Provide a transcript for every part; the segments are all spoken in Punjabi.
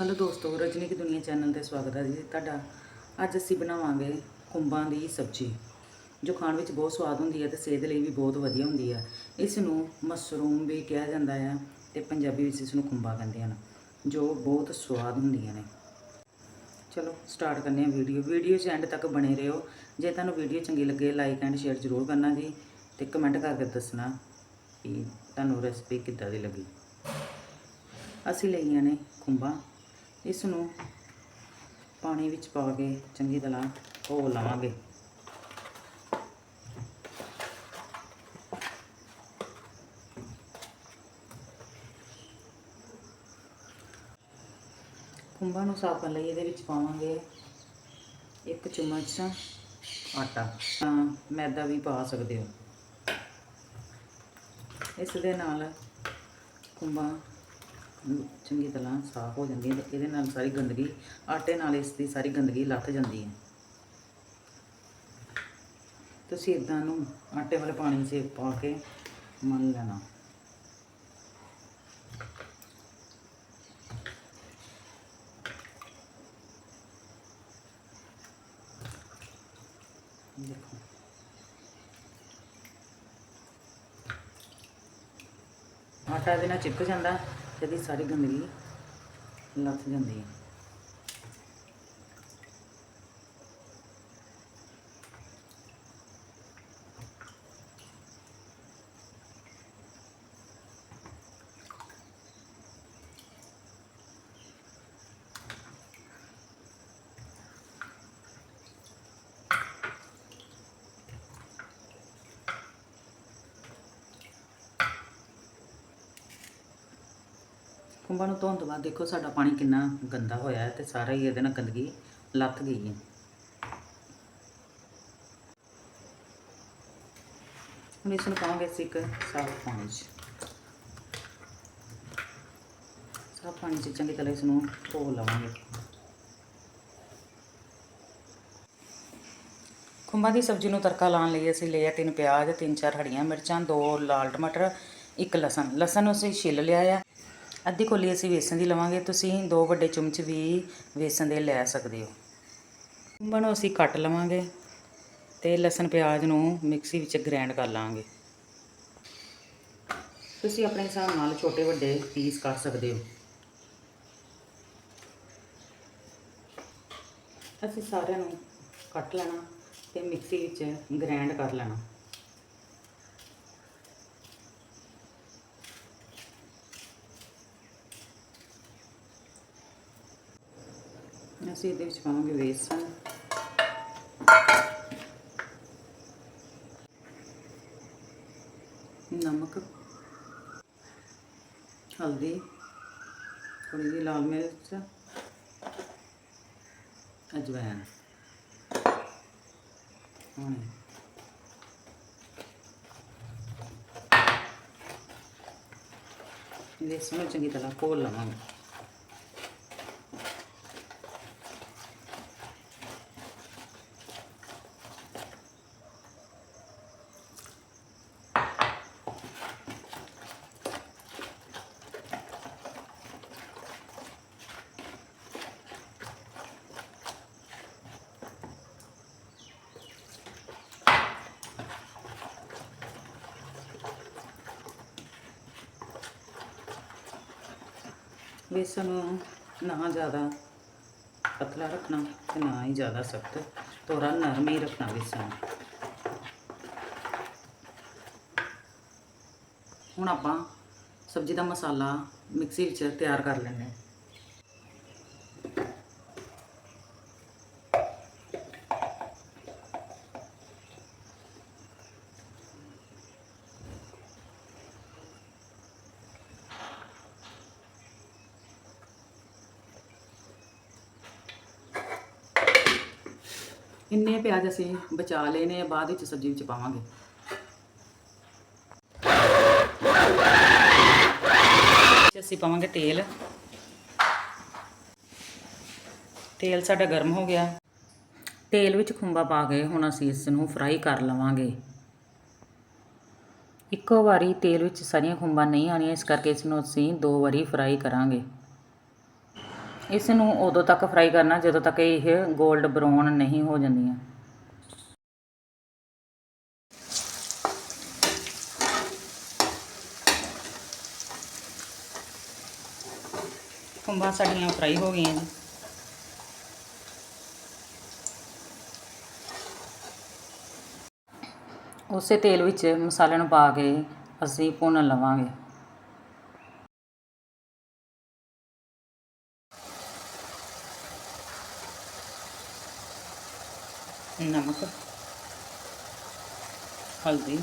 ਹੈਲੋ ਦੋਸਤੋ ਰਜਨੀ ਕੀ ਦੁਨੀਆ ਚੈਨਲ ਤੇ ਸਵਾਗਤ ਹੈ ਜੀ। ਤੁਹਾਡਾ ਅੱਜ ਅਸੀਂ ਬਣਾਵਾਂਗੇ ਕੁੰਬਾਂ ਦੀ ਸਬਜ਼ੀ, ਜੋ ਖਾਣ ਵਿੱਚ ਬਹੁਤ ਸਵਾਦ ਹੁੰਦੀ ਹੈ ਤੇ ਸਿਹਤ ਲਈ ਵੀ ਬਹੁਤ ਵਧੀਆ ਹੁੰਦੀ ਹੈ। ਇਸ ਨੂੰ ਮਸ਼ਰੂਮ ਵੀ ਕਿਹਾ ਜਾਂਦਾ ਹੈ ਤੇ ਪੰਜਾਬੀ ਵਿੱਚ ਇਸ ਨੂੰ ਕੁੰਬਾ ਕਹਿੰਦੇ ਹਨ, ਜੋ ਬਹੁਤ ਸਵਾਦ ਹੁੰਦੀਆਂ ਨੇ। ਚਲੋ ਸਟਾਰਟ ਕਰਨੇ ਆ ਵੀਡੀਓ ਵੀਡੀਓ 'ਚ ਐਂਡ ਤੱਕ ਬਣੇ ਰਹੋ। ਜੇ ਤੁਹਾਨੂੰ ਵੀਡੀਓ ਚੰਗੀ ਲੱਗੇ ਲਾਈਕ ਐਂਡ ਸ਼ੇਅਰ ਜ਼ਰੂਰ ਕਰਨਾ ਜੀ ਤੇ ਕਮੈਂਟ ਕਰਕੇ ਦੱਸਣਾ ਕਿ ਤੁਹਾਨੂੰ ਰੈਸਪੀ ਕਿੱਦਾਂ ਦੀ ਲੱਗੀ। ਅਸੀਂ ਲਈਆਂ ਨੇ ਖੁੰਬਾਂ। ਇਸ ਨੂੰ ਪਾਣੀ ਵਿੱਚ ਪਾ ਕੇ ਚੰਗੀ ਤਰ੍ਹਾਂ ਧੋ ਲਵਾਂਗੇ। ਖੁੰਬਾਂ ਨੂੰ ਸਾਫ਼ ਕਰਨ ਲਈ ਇਹਦੇ ਵਿੱਚ ਪਾਵਾਂਗੇ ਇੱਕ ਚਮਚ ਆਟਾ। ਤਾਂ ਮੈਦਾ ਵੀ ਪਾ ਸਕਦੇ ਹੋ। ਇਸ ਦੇ ਨਾਲ ਖੁੰਬਾਂ ਚੰਗੀ ਤਰ੍ਹਾਂ ਸਾਫ਼ ਹੋ ਜਾਂਦੀਆਂ ਤੇ ਇਹਦੇ ਨਾਲ ਸਾਰੀ ਗੰਦਗੀ, ਆਟੇ ਨਾਲ ਇਸ ਦੀ ਸਾਰੀ ਗੰਦਗੀ ਲੱਥ ਜਾਂਦੀ ਹੈ। ਤੁਸੀਂ ਇਦਾਂ ਨੂੰ ਆਟੇ ਵਾਲੇ ਪਾਣੀ 'ਚ ਪਾ ਕੇ ਮਲ ਲੈਣਾ। ਦੇਖੋ। ਆਟਾ ਇਹਦੇ ਨਾਲ ਚਿਪਕ ਜਾਂਦਾ। ਤੇ ਇਹਦੀ ਸਾਰੀ ਗੰਦਗੀ ਲੱਥ ਜਾਂਦੀ ਹੈ। ਖੁੰਬਾਂ ਨੂੰ ਧੋਣ ਤੋਂ ਬਾਅਦ ਦੇਖੋ ਸਾਡਾ ਪਾਣੀ ਕਿੰਨਾ ਗੰਦਾ ਹੋਇਆ ਹੈ ਤੇ ਸਾਰਾ ਹੀ ਇਹਦੇ ਨਾਲ ਗੰਦਗੀ ਲੱਥ ਗਈ ਹੈ। ਹੁਣ ਇਸ ਨੂੰ ਪਾਵਾਂਗੇ ਅਸੀਂ ਇੱਕ ਸਾਫ਼ ਪਾਣੀ 'ਚ। ਸਾਫ਼ ਪਾਣੀ 'ਚ ਚੰਗੀ ਤਰ੍ਹਾਂ ਇਸ ਨੂੰ ਧੋ ਲਵਾਂਗੇ। ਖੁੰਬਾਂ ਦੀ ਸਬਜ਼ੀ ਨੂੰ ਤੜਕਾ ਲਾਉਣ ਲਈ ਅਸੀਂ ਲਿਆ ਤਿੰਨ ਪਿਆਜ਼, ਤਿੰਨ ਚਾਰ ਹਰੀਆਂ ਮਿਰਚਾਂ, ਦੋ ਲਾਲ ਟਮਾਟਰ, ਇੱਕ ਲਸਣ। ਲਸਣ ਨੂੰ ਅਸੀਂ ਛਿੱਲ ਲਿਆ ਆ। ਅੱਧੀ ਕੋਲੀ ਅਸੀਂ ਵੇਸਣ ਦੀ ਲਵਾਂਗੇ, ਤੁਸੀਂ ਦੋ ਵੱਡੇ ਚਮਚ ਵੀ ਵੇਸਣ ਦੇ ਲੈ ਸਕਦੇ ਹੋ। ਖੁੰਬਾਂ ਨੂੰ ਅਸੀਂ ਕੱਟ ਲਵਾਂਗੇ ਤੇ ਲਸਣ ਪਿਆਜ਼ ਨੂੰ ਮਿਕਸੀ ਵਿੱਚ ਗ੍ਰਾਈਂਡ ਕਰ ਲਾਂਗੇ। ਤੁਸੀਂ ਆਪਣੇ ਹਿਸਾਬ ਨਾਲ ਛੋਟੇ ਵੱਡੇ ਪੀਸ ਕਰ ਸਕਦੇ ਹੋ। ਅਸੀਂ ਸਾਰਿਆਂ ਨੂੰ ਕੱਟ ਲੈਣਾ ਤੇ ਮਿਕਸੀ ਵਿੱਚ ਗ੍ਰਾਈਂਡ ਕਰ ਲੈਣਾ। ਅਸੀਂ ਇਹਦੇ ਵਿੱਚ ਪਾਵਾਂਗੇ ਵੇਸਣ ਨਮਕ। ਹਲਦੀ। ਥੋੜੀ ਜਿਹੀ ਲਾਲ ਮਿਰਚ। ਅਜਵਾਇਣ ਹੁਣ ਵੇਸਣ ਨੂੰ ਚੰਗੀ ਤਰ੍ਹਾਂ ਘੋਲ ਲਵਾਂਗੇ। ਵੇਸਣ ਨੂੰ ਨਾ ਜ਼ਿਆਦਾ ਪਤਲਾ ਰੱਖਣਾ ਤੇ ਨਾ ਹੀ ਜ਼ਿਆਦਾ ਸਖਤ ਥੋੜਾ ਨਰਮ ਹੀ ਰੱਖਣਾ ਵੇਸਣ ਹੁਣ ਆਪਾਂ ਸਬਜ਼ੀ ਦਾ ਮਸਾਲਾ ਮਿਕਸੀ ਵਿੱਚ ਤਿਆਰ ਕਰ ਲੈਂਦੇ ਹਾਂ। ਇੰਨੇ ਪਿਆਜ਼ ਅਸੀਂ ਬਚਾ ਲਏ ਨੇ, ਬਾਅਦ ਵਿੱਚ ਸਬਜ਼ੀ ਵਿੱਚ ਪਾਵਾਂਗੇ। ਅਸੀਂ ਪਾਵਾਂਗੇ ਤੇਲ। ਤੇਲ ਸਾਡਾ ਗਰਮ ਹੋ ਗਿਆ। ਤੇਲ ਵਿੱਚ ਖੁੰਬਾ ਪਾ ਕੇ ਹੁਣ ਅਸੀਂ ਇਸ ਨੂੰ ਫਰਾਈ ਕਰ ਲਵਾਂਗੇ। ਇੱਕੋ ਵਾਰੀ ਤੇਲ ਵਿੱਚ ਸਾਰੀਆਂ ਖੁੰਬਾਂ ਨਹੀਂ ਆਉਣੀਆਂ, ਇਸ ਕਰਕੇ ਇਸ ਨੂੰ ਅਸੀਂ ਦੋ ਵਾਰੀ ਫਰਾਈ ਕਰਾਂਗੇ। ਇਸ ਨੂੰ ਉਦੋਂ ਤੱਕ ਫਰਾਈ ਕਰਨਾ ਜਦੋਂ ਤੱਕ ਇਹ 골ਡ ਬਰਾਊਨ ਨਹੀਂ ਹੋ ਜਾਂਦੀਆਂ। ਖੁੰਬਾਂ ਸਾਡੀਆਂ ਫਰਾਈ ਹੋ ਗਈਆਂ ਜੀ। ਉਸੇ ਤੇਲ ਵਿੱਚ ਮਸਾਲੇ ਨੂੰ ਪਾ ਕੇ ਅਸੀਂ ਭੁੰਨ ਲਵਾਂਗੇ। ਨਮਕ, ਹਲਦੀ,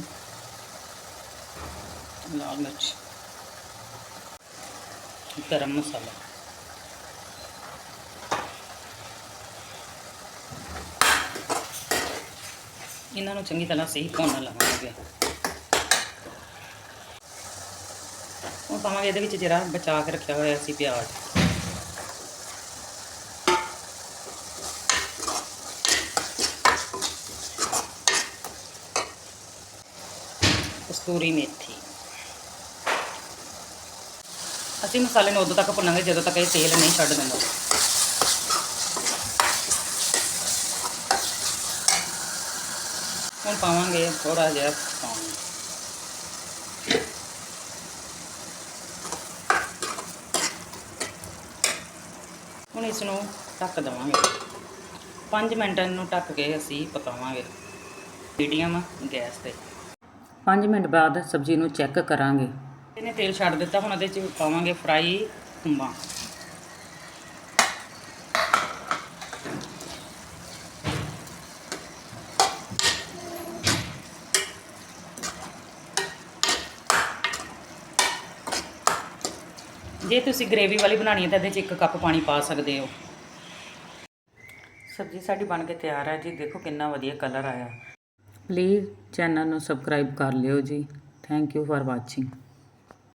ਲਾਲ ਮਿਰਚ, ਗਰਮ ਮਸਾਲਾ। ਇਹਨਾਂ ਨੂੰ ਚੰਗੀ ਤਰ੍ਹਾਂ ਸਹੀ ਭੁੰਨ ਲਵਾਂਗੇ ਉਹ ਪਾਵਾਂਗੇ ਇਹਦੇ ਵਿੱਚ ਜਿਹੜਾ ਬਚਾ ਕੇ ਰੱਖਿਆ ਹੋਇਆ ਸੀ ਪਿਆਜ਼। ਕਸਤੂਰੀ ਮੇਥੀ। ਅਸੀਂ ਮਸਾਲੇ ਨੂੰ ਉਦੋਂ ਤੱਕ ਭੁੰਨਾਂਗੇ ਜਦੋਂ ਤੱਕ ਇਹ ਤੇਲ ਨਹੀਂ ਛੱਡ ਦਿੰਦਾ। ਹੁਣ ਪਾਵਾਂਗੇ ਥੋੜਾ ਜਿਹਾ ਪਾਣੀ। ਹੁਣ ਇਸ ਨੂੰ ਢੱਕ ਦੇਵਾਂਗੇ। 5 ਮਿੰਟ ਨੂੰ ਢੱਕ ਕੇ ਅਸੀਂ ਪਕਾਵਾਂਗੇ। ਮੀਡੀਅਮ ਗੈਸ ਤੇ। 5 ਮਿੰਟ ਬਾਅਦ ਸਬਜ਼ੀ ਨੂੰ ਚੈੱਕ ਕਰਾਂਗੇ। ਇਹਨੇ ਤੇਲ ਛੱਡ ਦਿੱਤਾ ਹੁਣ ਇਹਦੇ ਚ ਪਾਵਾਂਗੇ ਫਰਾਈ ਖੁੰਬਾਂ। ਜੇ ਤੁਸੀਂ ਗ੍ਰੇਵੀ ਵਾਲੀ ਬਣਾਣੀ ਹੈ ਤਾਂ ਇਹਦੇ 'ਚ ਇੱਕ ਕੱਪ ਪਾਣੀ ਪਾ ਸਕਦੇ ਹੋ। ਸਬਜ਼ੀ ਸਾਡੀ ਬਣ ਕੇ ਤਿਆਰ ਹੈ ਜੀ ਦੇਖੋ ਕਿੰਨਾ ਵਧੀਆ ਕਲਰ ਆਇਆ। ਪਲੀਜ਼ ਚੈਨਲ ਨੂੰ ਸਬਸਕ੍ਰਾਈਬ ਕਰ ਲਿਓ ਜੀ। Thank you for watching